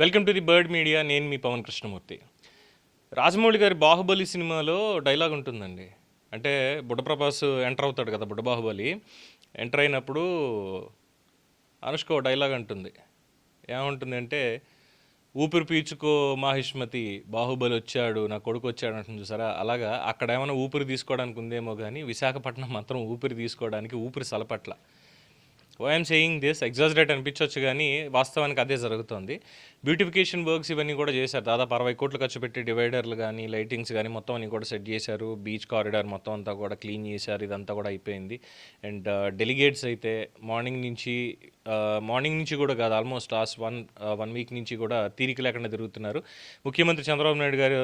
Welcome to the bird media. నేను మీ పవన్ కృష్ణమూర్తి. రాజమౌళి గారి బాహుబలి సినిమాలో డైలాగ్ ఉంటుందండి. అంటే బుడ్డప్రభాస్ ఎంటర్ అవుతాడు కదా బుడ్డ బాహుబలి ఎంటర్ అయినప్పుడు అనుష్క డైలాగ్ అంటుంది. ఏముంటుంది అంటే ఊపిరి పీల్చుకో మాహిష్మతి బాహుబలి వచ్చాడు నా కొడుకు వచ్చాడు అంటుంది చూసారా? అలాగా అక్కడ ఏమైనా ఊపిరి తీసుకోవడానికి ఉందేమో కానీ విశాఖపట్నం మాత్రం ఊపిరి తీసుకోవడానికి ఊపిరి సలపట్ల. ఐఎమ్ సేయింగ్ దిస్ ఎగ్జాజరేట్ అనిపించవచ్చు కానీ వాస్తవానికి అదే జరుగుతుంది. బ్యూటిఫికేషన్ వర్క్స్ ఇవన్నీ కూడా చేశారు. దాదాపు అరవై కోట్లు ఖర్చు పెట్టి డివైడర్లు కానీ లైటింగ్స్ కానీ మొత్తం అన్ని కూడా సెట్ చేశారు. బీచ్ కారిడార్ మొత్తం అంతా కూడా క్లీన్ చేశారు. ఇదంతా కూడా అయిపోయింది. అండ్ డెలిగేట్స్ uh, అయితే మార్నింగ్ నుంచి మార్నింగ్ నుంచి కూడా కాదు almost last one one week నుంచి కూడా తీరిక లేకుండా తిరుగుతున్నారు. ముఖ్యమంత్రి చంద్రబాబు నాయుడు గారు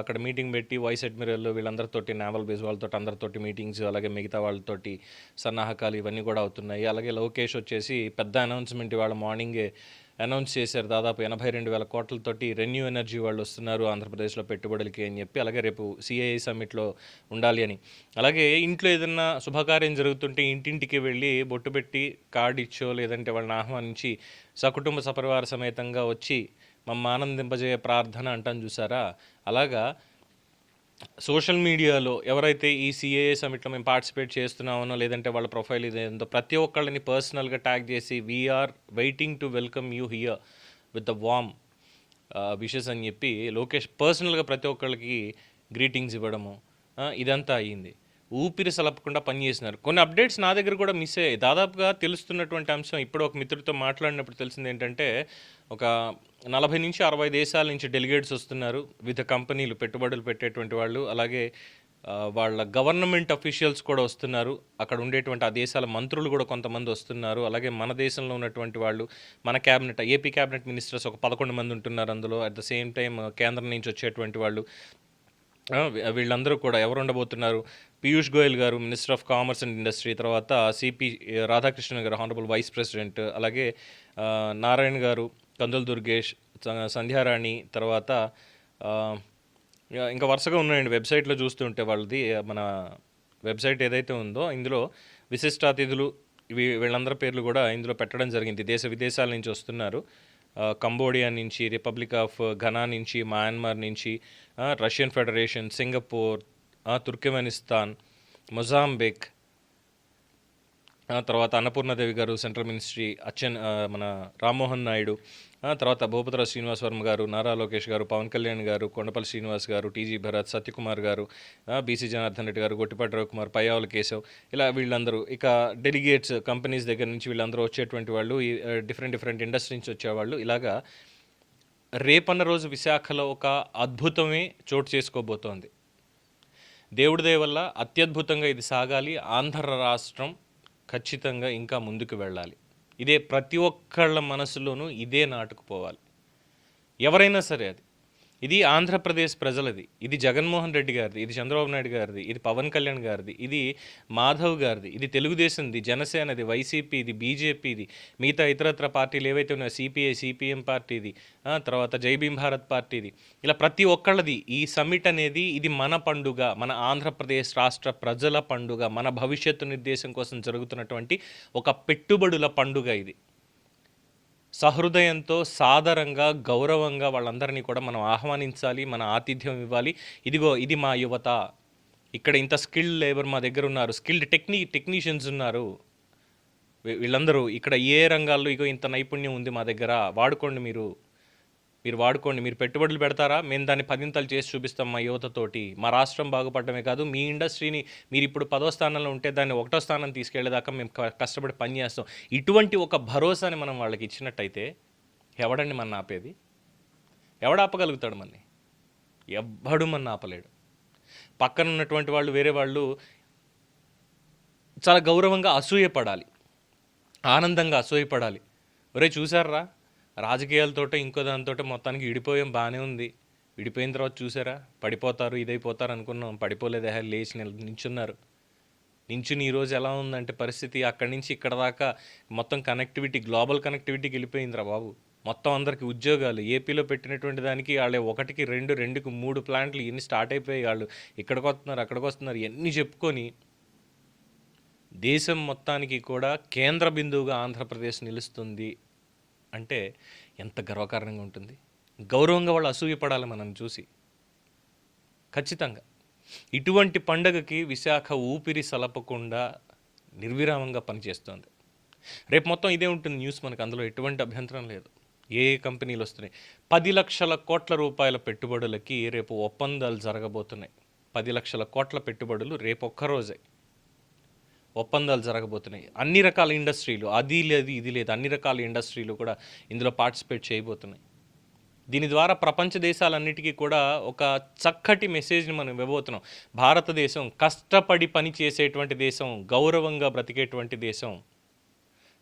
అక్కడ మీటింగ్ పెట్టి వైస్ అడ్మిరల్ వీళ్ళందరితోటి నావల్ బేస్ వాళ్ళతో అందరితోటి మీటింగ్స్ అలాగే మిగతా వాళ్ళతోటి సన్నాహకాలు ఇవన్నీ కూడా అవుతున్నాయి. అలాగే లోకేష్ వచ్చేసి పెద్ద అనౌన్స్మెంట్ ఇవాళ మార్నింగే అనౌన్స్ చేశారు. దాదాపు ఎనభై రెండు వేల కోట్లతోటి రెన్యూ ఎనర్జీ వాళ్ళు వస్తున్నారు ఆంధ్రప్రదేశ్లో పెట్టుబడులకి అని చెప్పి అలాగే రేపు సిఐఐ సమ్మిట్లో ఉండాలి అని. అలాగే ఇంట్లో ఏదన్నా శుభకార్యం జరుగుతుంటే ఇంటింటికి వెళ్ళి బొట్టు పెట్టి కార్డు ఇచ్చో లేదంటే వాళ్ళని ఆహ్వానించి సకుటుంబ సపరివార సమేతంగా వచ్చి మమ్మ ఆనందింపజేయ ప్రార్థన అంటాను చూసారా? అలాగా సోషల్ మీడియాలో ఎవరైతే ఈ సిఏఏ సమిట్లో మేము పార్టిసిపేట్ చేస్తున్నామనో లేదంటే వాళ్ళ ప్రొఫైల్ ఇదేందో ప్రతి ఒక్కళ్ళని పర్సనల్గా ట్యాగ్ చేసి we're waiting to welcome you here with the warm wishes అని చెప్పి లోకేష్ పర్సనల్గా ప్రతి ఒక్కళ్ళకి గ్రీటింగ్స్ ఇవ్వడము ఇదంతా అయ్యింది. ఊపిరి సలపకుండా పనిచేసినారు కొన్ని అప్డేట్స్ నా దగ్గర కూడా మిస్ అయ్యాయి. దాదాపుగా తెలుస్తున్నటువంటి అంశం ఇప్పుడు ఒక మిత్రుడితో మాట్లాడినప్పుడు తెలిసింది ఏంటంటే ఒక నలభై నుంచి అరవై దేశాల నుంచి డెలిగేట్స్ వస్తున్నారు. వివిధ కంపెనీలు పెట్టుబడులు పెట్టేటువంటి వాళ్ళు అలాగే వాళ్ళ గవర్నమెంట్ అఫీషియల్స్ కూడా వస్తున్నారు. అక్కడ ఉండేటువంటి ఆ దేశాల మంత్రులు కూడా కొంతమంది వస్తున్నారు. అలాగే మన దేశంలో ఉన్నటువంటి వాళ్ళు మన క్యాబినెట్ ఏపీ క్యాబినెట్ మినిస్టర్స్ ఒక పదకొండు మంది ఉంటున్నారు అందులో. అట్ ద సేమ్ టైం కేంద్రం నుంచి వచ్చేటువంటి వాళ్ళు వీళ్ళందరూ కూడా ఎవరు ఉండబోతున్నారు? Piyush Goyal garu minister of commerce and industry తర్వాత CP Radhakrishnan garu honourable vice president అలాగే నారాయణ గారు కందుల దుర్గేష్ సంధ్యారాణి తర్వాత ఇంకా వరుసగా ఉన్నాయండి వెబ్సైట్లో చూస్తుంటే వాళ్ళది మన వెబ్సైట్ ఏదైతే ఉందో ఇందులో విశిష్ట అతిథులు వీ వీళ్ళందరి పేర్లు కూడా ఇందులో పెట్టడం జరిగింది. దేశ విదేశాల నుంచి వస్తున్నారు. కంబోడియా నుంచి రిపబ్లిక్ ఆఫ్ ఘనా నుంచి మయన్మార్ నుంచి Russian federation Singapore Turkmenistan Mozambique తర్వాత అన్నపూర్ణదేవి గారు సెంట్రల్ మినిస్ట్రీ అచ్చెన్ మన రామ్మోహన్ నాయుడు తర్వాత భూపతిరావు శ్రీనివాస్ వర్మ గారు నారా లోకేష్ గారు పవన్ కళ్యాణ్ గారు కొండపల్లి శ్రీనివాస్ గారు టీజీ భరత్ సత్యకుమార్ గారు బీసీ జనార్దన్ రెడ్డి గారు గొట్టిపాటి రవికుమార్ పయ్యావుల కేశవ్ ఇలా వీళ్ళందరూ. ఇక డెలిగేట్స్ కంపెనీస్ దగ్గర నుంచి వీళ్ళందరూ వచ్చేటువంటి వాళ్ళు ఈ డిఫరెంట్ డిఫరెంట్ ఇండస్ట్రీ నుంచి వచ్చేవాళ్ళు ఇలాగా రేపన్న రోజు విశాఖలో ఒక అద్భుతమే చోటు చేసుకోబోతోంది. దేవుడి వల్ల అత్యద్భుతంగా ఇది సాగాలి. ఆంధ్ర రాష్ట్రం ఖచ్చితంగా ఇంకా ముందుకు వెళ్ళాలి. ఇదే ప్రతి ఒక్కళ్ళ మనసులోనూ ఇదే నాటుకుపోవాలి ఎవరైనా సరే అది. ఇది ఆంధ్రప్రదేశ్ ప్రజలది ఇది జగన్మోహన్ రెడ్డి గారిది ఇది చంద్రబాబు నాయుడు గారిది ఇది పవన్ కళ్యాణ్ గారిది ఇది మాధవ్ గారిది ఇది తెలుగుదేశంది జనసేనది వైసీపీ ఇది బీజేపీది మిగతా ఇతరత్ర పార్టీలు ఏవైతే ఉన్నాయో సిపిఐ సిపిఎం పార్టీది తర్వాత జైభీం భారత్ పార్టీది ఇలా ప్రతి ఒక్కళ్ళది ఈ సమ్మిట్ అనేది ఇది మన పండుగ మన ఆంధ్రప్రదేశ్ రాష్ట్ర ప్రజల పండుగ మన భవిష్యత్తు నిర్దేశం కోసం జరుగుతున్నటువంటి ఒక పెట్టుబడుల పండుగ ఇది. సహృదయంతో సాదరంగా గౌరవంగా వాళ్ళందరినీ కూడా మనం ఆహ్వానించాలి మన ఆతిథ్యం ఇవ్వాలి. ఇదిగో ఇది మా యువత. ఇక్కడ ఇంత స్కిల్డ్ లేబర్ మా దగ్గర ఉన్నారు. స్కిల్డ్ టెక్నీ టెక్నీషియన్స్ ఉన్నారు. వీళ్ళందరూ ఇక్కడ ఏ రంగాల్లో ఇగో ఇంత నైపుణ్యం ఉంది మా దగ్గర? వాడుకోండి మీరు. మీరు వాడుకోండి. మీరు పెట్టుబడులు పెడతారా? మేము దాన్ని పదింతలు చేసి చూపిస్తాం మా యువతతోటి. మా రాష్ట్రం బాగుపడమే కాదు మీ ఇండస్ట్రీని మీరు ఇప్పుడు పదో స్థానంలో ఉంటే దాన్ని ఒకటో స్థానం తీసుకెళ్ళేదాకా మేము కష్టపడి పని చేస్తాం. ఇటువంటి ఒక భరోసాని మనం వాళ్ళకి ఇచ్చినట్టయితే ఎవడండి మన ఆపేది? ఎవడాపగలుగుతాడు మనని? ఎవ్వడు మన ఆపలేడు. పక్కన ఉన్నటువంటి వాళ్ళు వేరే వాళ్ళు చాలా గౌరవంగా అసూయపడాలి. ఆనందంగా అసూయపడాలి. ఒరే చూసారా రాజకీయాలతోటో ఇంకో దానితోటో మొత్తానికి విడిపోయాం బాగానే ఉంది. విడిపోయిన తర్వాత చూసారా? పడిపోతారు ఇదైపోతారు అనుకున్నాం. పడిపోలేదే లేచి నిల్చున్నారు నించున్నారు. నించుని ఈరోజు ఎలా ఉందంటే పరిస్థితి అక్కడి నుంచి ఇక్కడ దాకా మొత్తం కనెక్టివిటీ గ్లోబల్ కనెక్టివిటీకి వెళ్ళిపోయిందిరా బాబు. మొత్తం అందరికి ఉద్యోగాలు ఏపీలో పెట్టినటువంటి దానికి వాళ్ళే ఒకటికి రెండు రెండుకి మూడు ప్లాంట్లు ఇన్ని స్టార్ట్ అయిపోయాయి వాళ్ళు ఇక్కడికి వస్తున్నారు అక్కడికి వస్తున్నారు ఎన్ని చెప్పుకొని. దేశం మొత్తానికి కూడా కేంద్ర బిందువుగా ఆంధ్రప్రదేశ్ నిలుస్తుంది. అంటే ఎంత గర్వకారణంగా ఉంటుంది. గౌరవంగా వాళ్ళు అసూయపడాలి మనం చూసి. ఖచ్చితంగా. ఇటువంటి పండగకి విశాఖ ఊపిరి సలపకుండా నిర్విరామంగా పనిచేస్తోంది. రేపు మొత్తం ఇదే ఉంటుంది న్యూస్ మనకు. అందులో ఎటువంటి అభ్యంతరం లేదు. ఏ ఏ కంపెనీలు వస్తున్నాయి. పది లక్షల కోట్ల రూపాయల పెట్టుబడులకి రేపు ఒప్పందాలు జరగబోతున్నాయి. పది లక్షల కోట్ల పెట్టుబడులు రేపు ఒక్కరోజే ఒప్పందాలు జరగబోతున్నాయి. అన్ని రకాల ఇండస్ట్రీలు అది లేదు ఇది లేదు అన్ని రకాల ఇండస్ట్రీలు కూడా ఇందులో పార్టిసిపేట్ చేయబోతున్నాయి. దీని ద్వారా ప్రపంచ దేశాలన్నిటికీ కూడా ఒక చక్కటి మెసేజ్ని మనం ఇవ్వబోతున్నాం. భారతదేశం కష్టపడి పని చేసేటువంటి దేశం గౌరవంగా బ్రతికేటువంటి దేశం.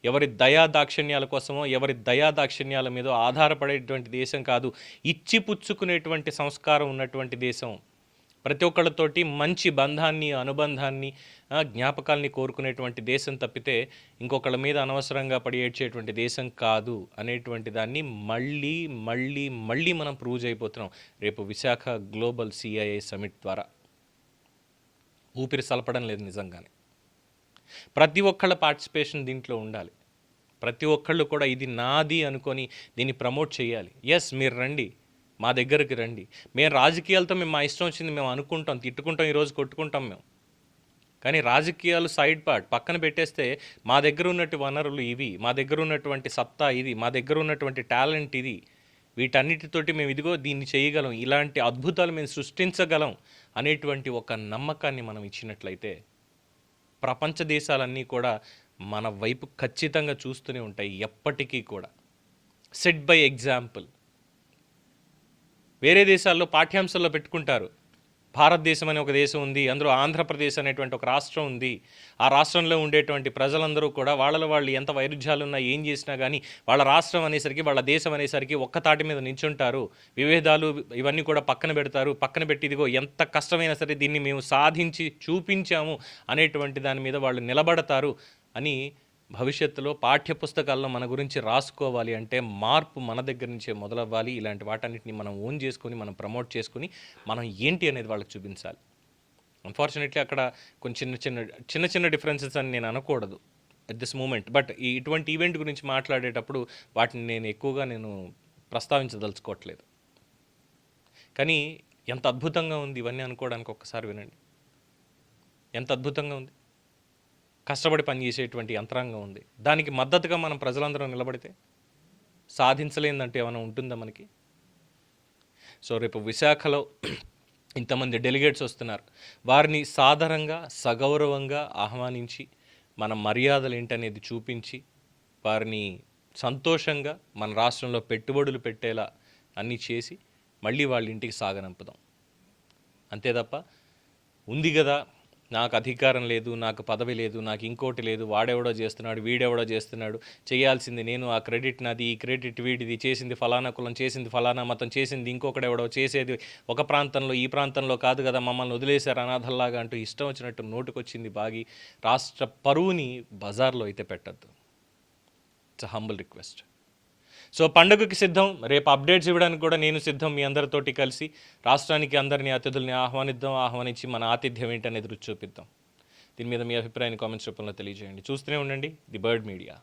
ఎవరి దయా దాక్షిణ్యాల కోసమో ఎవరి దయా దాక్షిణ్యాల మీద ఆధారపడేటువంటి దేశం కాదు ఇచ్చి పుచ్చుకునేటువంటి సంస్కారం ఉన్నటువంటి దేశం. ప్రతి ఒక్కళ్ళతోటి మంచి బంధాన్ని అనుబంధాన్ని జ్ఞాపకాల్ని కోరుకునేటువంటి దేశం తప్పితే ఇంకొకళ్ళ మీద అనవసరంగా పడి ఏడ్చేటువంటి దేశం కాదు అనేటువంటి దాన్ని మళ్ళీ మళ్ళీ మళ్ళీ మనం ప్రూవ్ అయిపోతున్నాం రేపు విశాఖ గ్లోబల్ సిఐఏ సమిట్ ద్వారా. ఊపిరి సలపడం లేదు నిజంగానే. ప్రతి ఒక్కళ్ళ పార్టిసిపేషన్ దీంట్లో ఉండాలి. ప్రతి ఒక్కళ్ళు కూడా ఇది నాది అనుకొని దీన్ని ప్రమోట్ చేయాలి. ఎస్ మీరు రండి. మా దగ్గరికి రండి. మేము రాజకీయాలతో మేము మా ఇష్టం వచ్చింది మేము అనుకుంటాం తిట్టుకుంటాం ఈరోజు కొట్టుకుంటాం మేము. కానీ రాజకీయాలు సైడ్ పార్ట్. పక్కన పెట్టేస్తే మా దగ్గర ఉన్నటువంటి వనరులు ఇవి మా దగ్గర ఉన్నటువంటి సత్తా ఇది మా దగ్గర ఉన్నటువంటి టాలెంట్ ఇది. వీటన్నిటితోటి మేము ఇదిగో దీన్ని చేయగలం. ఇలాంటి అద్భుతాలు మేము సృష్టించగలం అనేటువంటి ఒక నమ్మకాన్ని మనం ఇచ్చినట్లయితే ప్రపంచ దేశాలన్నీ కూడా మన వైపు ఖచ్చితంగా చూస్తూనే ఉంటాయి ఎప్పటికీ కూడా. సెట్ బై ఎగ్జాంపుల్ వేరే దేశాల్లో పాఠ్యాంశాల్లో పెట్టుకుంటారు. భారతదేశం అనే ఒక దేశం ఉంది అందులో ఆంధ్రప్రదేశ్ అనేటువంటి ఒక రాష్ట్రం ఉంది. ఆ రాష్ట్రంలో ఉండేటువంటి ప్రజలందరూ కూడా వాళ్ళలో వాళ్ళు ఎంత వైరుధ్యాలు ఉన్నా ఏం చేసినా కానీ వాళ్ళ రాష్ట్రం అనేసరికి వాళ్ళ దేశం అనేసరికి ఒక్క తాటి మీద నించుంటారు విభేదాలు ఇవన్నీ కూడా పక్కన పెడతారు. పక్కన పెట్టి ఇదిగో ఎంత కష్టమైనా సరే దీన్ని మేము సాధించి చూపించాము అనేటువంటి దాని మీద వాళ్ళు నిలబడతారు అని భవిష్యత్తులో పాఠ్య పుస్తకాల్లో మన గురించి రాసుకోవాలి అంటే మార్పు మన దగ్గర నుంచే మొదలవ్వాలి. ఇలాంటి వాటన్నిటిని మనం ఓన్ చేసుకొని మనం ప్రమోట్ చేసుకొని మనం ఏంటి అనేది వాళ్ళకి చూపించాలి. అన్ఫార్చునేట్లీ అక్కడ కొంచెం చిన్న చిన్న చిన్న చిన్న డిఫరెన్సెస్ అని నేను అనకూడదు అట్ దిస్ మూమెంట్ బట్ ఈ ఇటువంటి ఈవెంట్ గురించి మాట్లాడేటప్పుడు వాటిని నేను ఎక్కువగా నేను ప్రస్తావించదలుచుకోవట్లేదు. కానీ ఎంత అద్భుతంగా ఉంది ఇవన్నీ అనుకోవడానికి ఒక్కసారి వినండి. ఎంత అద్భుతంగా ఉంది? కష్టపడి పనిచేసేటువంటి యంత్రాంగం ఉంది. దానికి మద్దతుగా మనం ప్రజలందరం నిలబడితే సాధించలేదంటే ఏమైనా ఉంటుందా మనకి? సో రేపు విశాఖలో ఇంతమంది డెలిగేట్స్ వస్తున్నారు. వారిని సాధారణంగా సగౌరవంగా ఆహ్వానించి మన మర్యాదలు ఏంటనేది చూపించి వారిని సంతోషంగా మన రాష్ట్రంలో పెట్టుబడులు పెట్టేలా అన్నీ చేసి మళ్ళీ వాళ్ళ ఇంటికి సాగనంపుదాం. అంతే తప్ప ఉంది కదా నాకు అధికారం లేదు నాకు పదవి లేదు నాకు ఇంకోటి లేదు వాడెవడో చేస్తున్నాడు వీడెవడో చేస్తున్నాడు చేయాల్సింది నేను ఆ క్రెడిట్ నాది ఈ క్రెడిట్ వీడిది చేసింది ఫలానా కులం చేసింది ఫలానా మతం చేసింది ఇంకొకడెవడో చేసేది ఒక ప్రాంతంలో ఈ ప్రాంతంలో కాదు కదా మమ్మల్ని వదిలేశారు అనాథల్లాగా అంటూ ఇష్టం వచ్చినట్టు నోటుకొచ్చింది బాగి రాష్ట్ర పరువుని బజార్లో అయితే పెట్టద్దు. ఇట్స్ హంబుల్ రిక్వెస్ట్ సో పండుగకి సిద్ధం రేపు అప్డేట్స్ ఇవ్వడానికి కూడా నేను సిద్ధం మీ అందరితోటి కలిసి రాష్ట్రానికి అందరినీ అతిథుల్ని ఆహ్వానిద్దాం ఆహ్వానించి మన ఆతిథ్యం ఏంటనేది రుచి చూపిద్దాం. దీని మీద మీ అభిప్రాయాన్ని కామెంట్స్ రూపంలో తెలియజేయండి. చూస్తూనే ఉండండి ది బర్డ్ మీడియా.